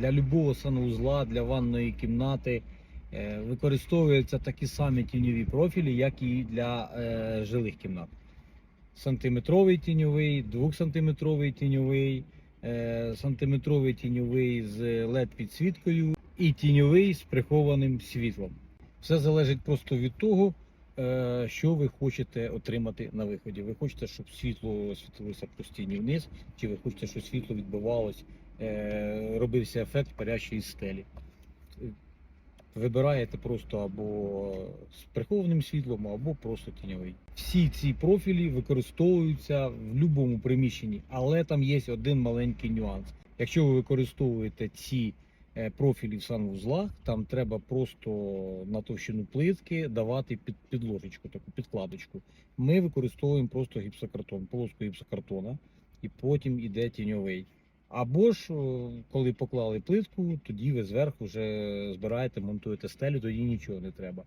Для любого санузла, для ванної кімнати е, використовуються такі самі тіньові профілі, як і для е, жилих кімнат. Сантиметровий тіньовий, двохсантиметровий тіньовий, е, сантиметровий тіньовий з LED підсвіткою і тіньовий з прихованим світлом. Все залежить просто від того, що ви хочете отримати на виході. Ви хочете, щоб світло світилося постійно вниз, чи ви хочете, щоб світло відбивалось, робився ефект парящої стелі. Вибираєте просто або з прихованим світлом, або просто тіньовий. Всі ці профілі використовуються в будь-якому приміщенні, але там є один маленький нюанс. Якщо ви використовуєте ці е, профілі в санвузлах, там треба просто на товщину плитки давати під підложечку, таку підкладочку. Ми використовуємо просто гіпсокартон, полоску гіпсокартона, і потім іде тіньовий. Або ж, коли поклали плитку, тоді ви зверху вже збираєте, монтуєте стелю, тоді нічого не треба.